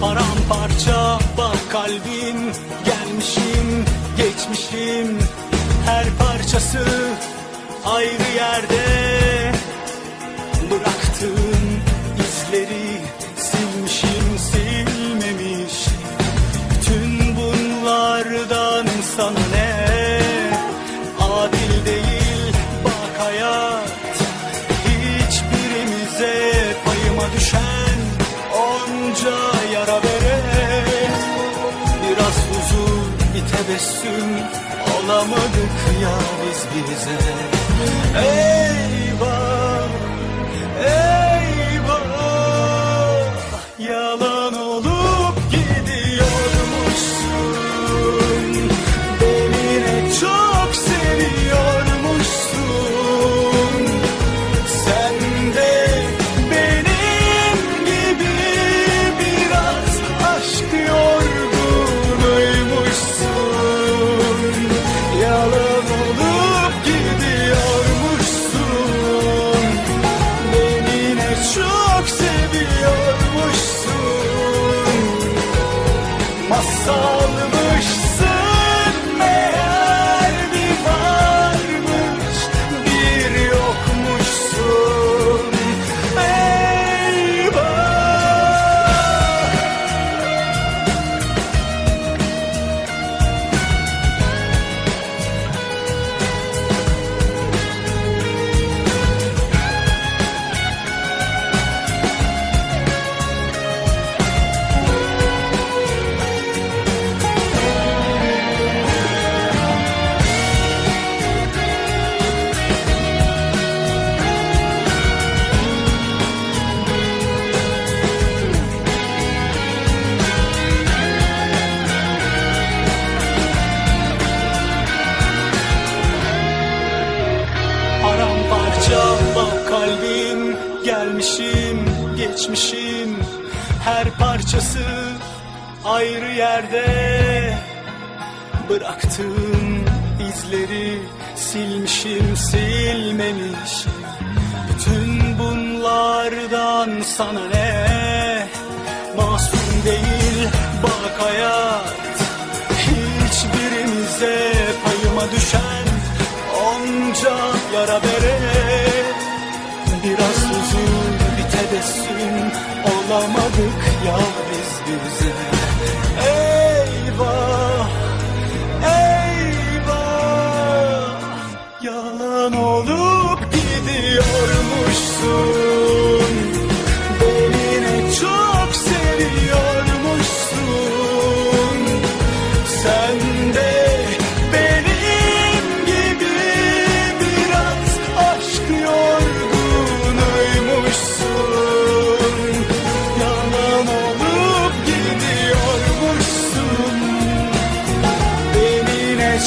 Paramparça. Bak kalbim Gelmişim geçmişim. Her parçası ayrı yerde. Tebessüm Olamadık ya biz bize. Eyvah Eyvah. Yalan olup Gelmişim, geçmişim. Her parçası ayrı yerde. Bıraktığım izleri silmişim, silmemişim. Bütün bunlardan sana ne? Masum değil bak hayat. Hiçbirimize payıma düşen onca yara vere olamadık ya biz bize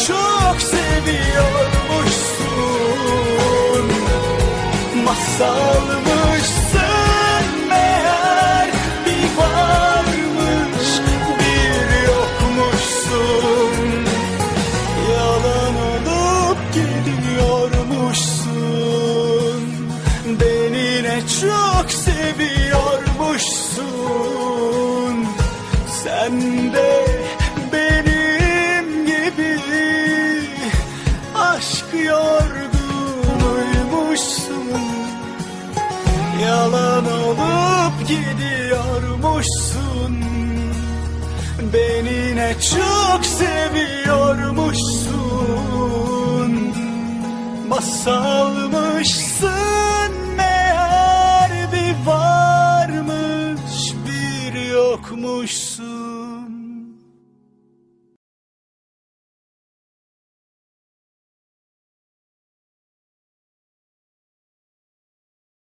çok seviyormuşsun. Masalmışsın gidiyormuşsun. Beni ne çok seviyormuşsun. Masalmışsın meğer bir varmış bir yokmuşsun